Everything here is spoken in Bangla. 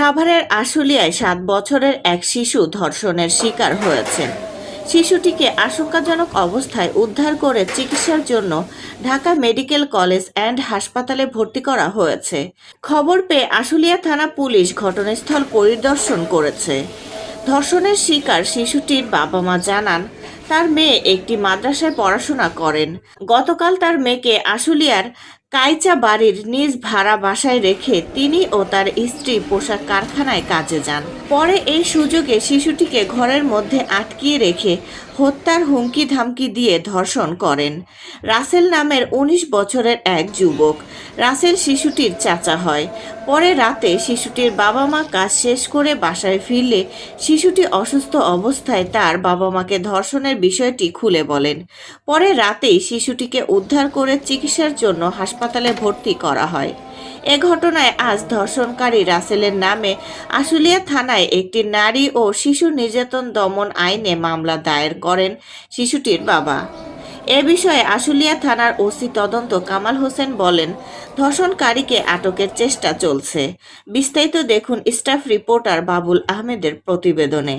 সাভারের আশুলিয়ায় সাত বছরের এক শিশু ধর্ষণের শিকার হয়েছে। শিশুটিকে আশঙ্কাজনক অবস্থায় উদ্ধার করে চিকিৎসার জন্য ঢাকা মেডিকেল কলেজ অ্যান্ড হাসপাতালে ভর্তি করা হয়েছে। খবর পেয়ে আশুলিয়া থানা পুলিশ ঘটনাস্থল পরিদর্শন করেছে। ধর্ষণের শিকার শিশুটির বাবা মা জানান, তার মেয়ে একটি মাদ্রাসায় পড়াশোনা করেন। গতকাল তার মেয়েকে আশুলিয়ার কাইচা বাড়ির নিজ ভাড়া বাসায় রেখে তিনি ও তার স্ত্রী পোশাক কারখানায় কাজে যান। পরে এই সুযোগে শিশুটিকে ঘরের মধ্যে আটকিয়ে রেখে হত্যার হুমকি ধামকি দিয়ে ধর্ষণ করেন। রাসেল নামের ১৯ বছরের এক যুবক। রাসেল শিশুটির চাচা হয়। পরে রাতে শিশুটির বাবা মা কাজ শেষ করে বাসায় ফিরলে শিশুটি অসুস্থ অবস্থায় তার বাবা মাকে ধর্ষণের বিষয়টি খুলে বলেন। পরে রাতেই শিশুটিকে উদ্ধার করে চিকিৎসার জন্য হাসপাতালে ভর্তি করা হয়। এ ঘটনায় আজ ধর্ষণকারী রাসেলের নামে আশুলিয়া থানায় একটি নারী ও শিশু নির্যাতন দমন আইনে মামলা দায়ের করেন শিশুটির বাবা। এ বিষয়ে আশুলিয়া থানার ওসি তদন্ত কামাল হোসেন বলেন, ধর্ষণকারীকে আটকের চেষ্টা চলছে। বিস্তারিত দেখুন স্টাফ রিপোর্টার বাবুল আহমেদের প্রতিবেদনে।